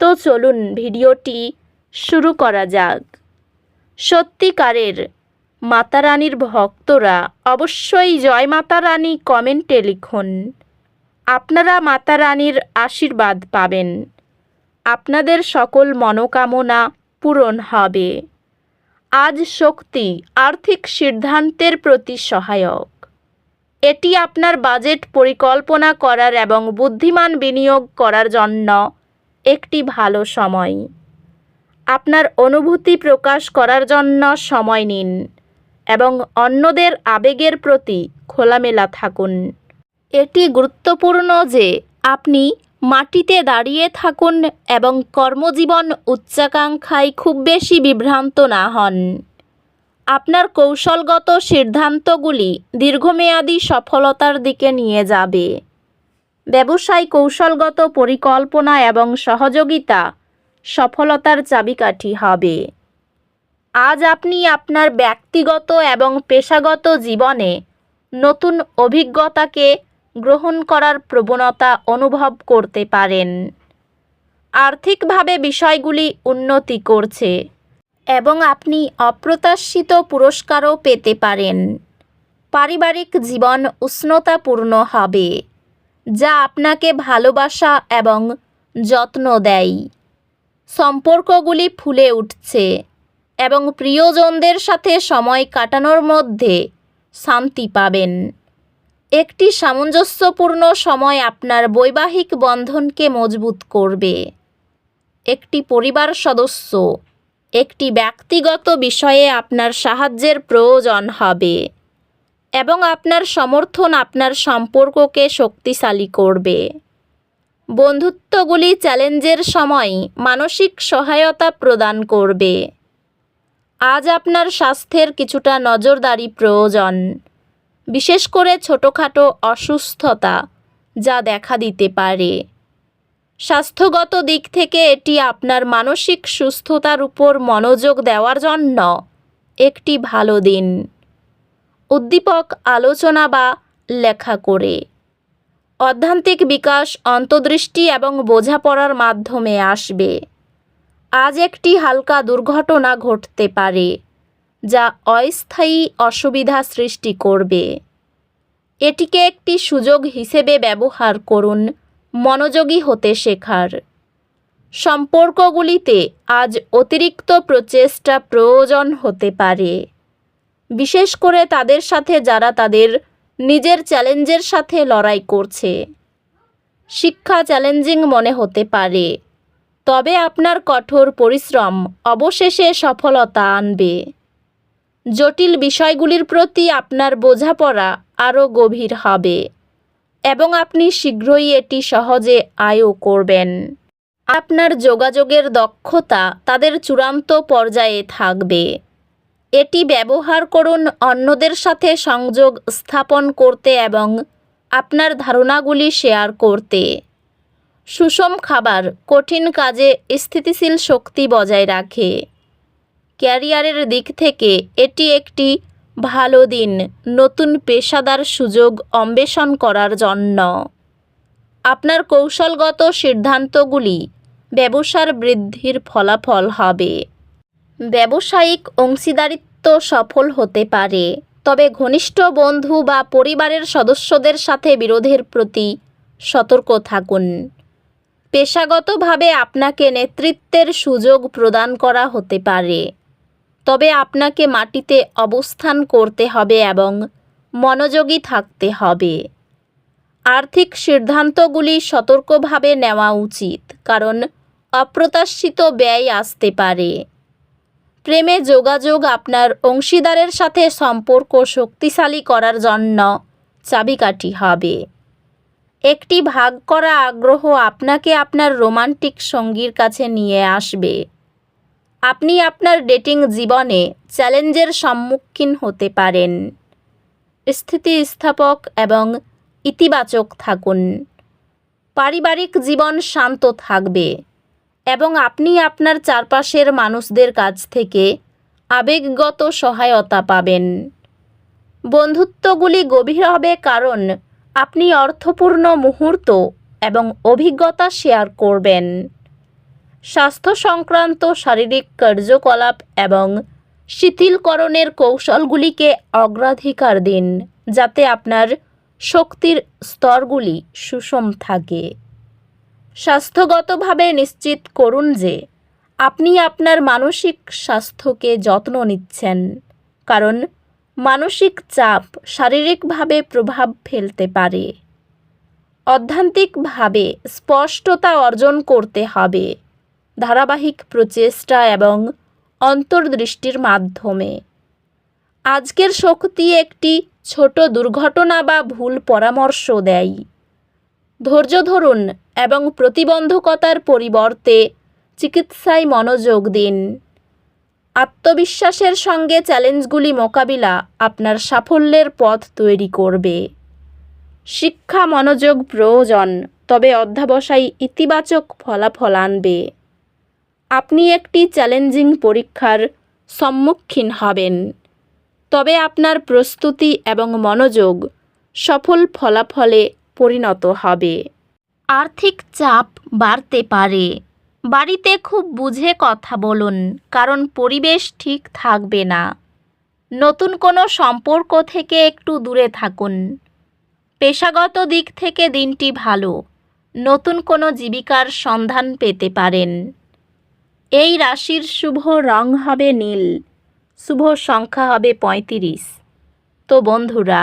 তো চলুন ভিডিওটি শুরু করা যাক। সত্যিকারের মাতা রানীর ভক্তরা অবশ্যই জয় মাতা রানী কমেন্টে লিখুন। আপনারা মাতা রানীর আশীর্বাদ পাবেন। আপনাদের সকল মনোকামনা পূরণ হবে। আজ শক্তি আর্থিক সিদ্ধান্তের প্রতি সহায়ক। এটি আপনার বাজেট পরিকল্পনা করার এবং বুদ্ধিমান বিনিয়োগ করার জন্য একটি ভালো সময়। আপনার অনুভূতি প্রকাশ করার জন্য সময় নিন এবং অন্যদের আবেগের প্রতি খোলামেলা থাকুন। এটি গুরুত্বপূর্ণ যে আপনি মাটিতে দাঁড়িয়ে থাকুন এবং কর্মজীবন উচ্চাকাঙ্ক্ষায় খুব বেশি বিভ্রান্ত না হন। আপনার কৌশলগত সিদ্ধান্তগুলি দীর্ঘমেয়াদী সফলতার দিকে নিয়ে যাবে। ব্যবসায় কৌশলগত পরিকল্পনা এবং সহযোগিতা সফলতার চাবিকাঠি হবে। আজ আপনি আপনার ব্যক্তিগত এবং পেশাগত জীবনে নতুন অভিজ্ঞতাকে গ্রহণ করার প্রবণতা অনুভব করতে পারেন। আর্থিকভাবে বিষয়গুলি উন্নতি করছে এবং আপনি অপ্রত্যাশিত পুরস্কারও পেতে পারেন। পারিবারিক জীবন উষ্ণতাপূর্ণ হবে। যা আপনাকে ভালোবাসা এবং যত্ন দেয়। সম্পর্কগুলি ফুলে উঠছে এবং প্রিয়জনদের সাথে সময় কাটানোর মধ্যে শান্তি পাবেন। একটি সামঞ্জস্যপূর্ণ সময় আপনার বৈবাহিক বন্ধনকে মজবুত করবে। একটি পরিবার সদস্য, একটি ব্যক্তিগত বিষয়ে আপনার সাহায্যের প্রয়োজন হবে। এবং আপনার সমর্থন আপনার সম্পর্ককে শক্তিশালী করবে। বন্ধুত্বগুলি চ্যালেঞ্জের সময় মানসিক সহায়তা প্রদান করবে। আজ আপনার স্বাস্থ্যের কিছুটা নজরদারি প্রয়োজন, বিশেষ করে ছোটোখাটো অসুস্থতা যা দেখা দিতে পারে। স্বাস্থ্যগত দিক থেকে এটি আপনার মানসিক সুস্থতার উপর মনোযোগ দেওয়ার জন্য একটি ভালো দিন। উদ্দীপক আলোচনা বা লেখা করে। অধ্যান্তিক বিকাশ অন্তর্দৃষ্টি এবং বোঝাপড়ার মাধ্যমে আসবে। আজ একটি হালকা দুর্ঘটনা ঘটতে পারে, যা অস্থায়ী অসুবিধা সৃষ্টি করবে। এটিকে একটি সুযোগ হিসেবে ব্যবহার করুন, মনোযোগী হতে শেখার। সম্পর্কগুলিতে আজ অতিরিক্ত প্রচেষ্টা প্রয়োজন হতে পারে। বিশেষ করে তাদের সাথে যারা তাদের নিজের চ্যালেঞ্জের সাথে লড়াই করছে। শিক্ষা চ্যালেঞ্জিং মনে হতে পারে, তবে আপনার কঠোর পরিশ্রম অবশেষে সফলতা আনবে। জটিল বিষয়গুলির প্রতি আপনার বোঝাপড়া আরও গভীর হবে এবং আপনি শীঘ্রই এটি সহজে আয়ও করবেন। আপনার যোগাযোগের দক্ষতা তাদের চূড়ান্ত পর্যায়ে থাকবে। এটি ব্যবহার করুন অন্যদের সাথে সংযোগ স্থাপন করতে এবং আপনার ধারণাগুলি শেয়ার করতে। সুষম খাবার কঠিন কাজে স্থিতিশীল শক্তি বজায় রাখে। ক্যারিয়ারের দিক থেকে এটি একটি ভালো দিন, নতুন পেশাদার সুযোগ অন্বেষণ করার জন্য। আপনার কৌশলগত সিদ্ধান্তগুলি ব্যবসার বৃদ্ধির ফলাফল হবে। ব্যবসায়িক অংশীদারিত্ব সফল হতে পারে, তবে ঘনিষ্ঠ বন্ধু বা পরিবারের সদস্যদের সাথে বিরোধের প্রতি সতর্ক থাকুন। পেশাগতভাবে আপনাকে নেতৃত্বের সুযোগ প্রদান করা হতে পারে, তবে আপনাকে মাটিতে অবস্থান করতে হবে এবং মনোযোগী থাকতে হবে। আর্থিক সিদ্ধান্তগুলি সতর্কভাবে নেওয়া উচিত, কারণ অপ্রত্যাশিত ব্যয় আসতে পারে। প্রেমে যোগাযোগ আপনার অংশীদারের সাথে সম্পর্ক শক্তিশালী করার জন্য চাবিকাঠি হবে। একটি ভাগ করা আগ্রহ আপনাকে আপনার রোমান্টিক সঙ্গীর কাছে নিয়ে আসবে। আপনি আপনার ডেটিং জীবনে চ্যালেঞ্জের সম্মুখীন হতে পারেন। স্থিতিস্থাপক এবং ইতিবাচক থাকুন। পারিবারিক জীবন শান্ত থাকবে। এবং আপনি আপনার চারপাশের মানুষদের কাছ থেকে আবেগগত সহায়তা পাবেন। বন্ধুত্বগুলি গভীর হবে কারণ আপনি অর্থপূর্ণ মুহূর্ত এবং অভিজ্ঞতা শেয়ার করবেন। স্বাস্থ্য সংক্রান্ত শারীরিক কার্যকলাপ এবং শিথিলকরণের কৌশলগুলিকে অগ্রাধিকার দিন, যাতে আপনার শক্তির স্তরগুলি সুষম থাকে। স্বাস্থ্যগতভাবে নিশ্চিত করুন যে আপনি আপনার মানসিক স্বাস্থ্যকে যত্ন নিচ্ছেন, কারণ মানসিক চাপ শারীরিকভাবে প্রভাব ফেলতে পারে। অধ্যান্তিকভাবে স্পষ্টতা অর্জন করতে হবে ধারাবাহিক প্রচেষ্টা এবং অন্তর্দৃষ্টির মাধ্যমে। আজকের শক্তি একটি ছোট দুর্ঘটনা বা ভুল পরামর্শ দেয়। ধৈর্য ধরুন এবং প্রতিবন্ধকতার পরিবর্তে চিকিৎসায় মনোযোগ দিন। আত্মবিশ্বাসের সঙ্গে চ্যালেঞ্জগুলি মোকাবিলা আপনার সাফল্যের পথ তৈরি করবে। শিক্ষা মনোযোগ প্রয়োজন, তবে অধ্যাবসায় ইতিবাচক ফলাফল আনবে। আপনি একটি চ্যালেঞ্জিং পরীক্ষার সম্মুখীন হবেন, তবে আপনার প্রস্তুতি এবং মনোযোগ সফল ফলাফলে পরিণত হবে। আর্থিক চাপ বাড়তে পারে। বাড়িতে খুব বুঝে কথা বলুন, কারণ পরিবেশ ঠিক থাকবে না। নতুন কোনো সম্পর্ক থেকে একটু দূরে থাকুন। পেশাগত দিক থেকে দিনটি ভালো। নতুন কোনো জীবিকার সন্ধান পেতে পারেন। এই রাশির শুভ রং হবে নীল, শুভ সংখ্যা হবে পঁয়ত্রিশ। তো বন্ধুরা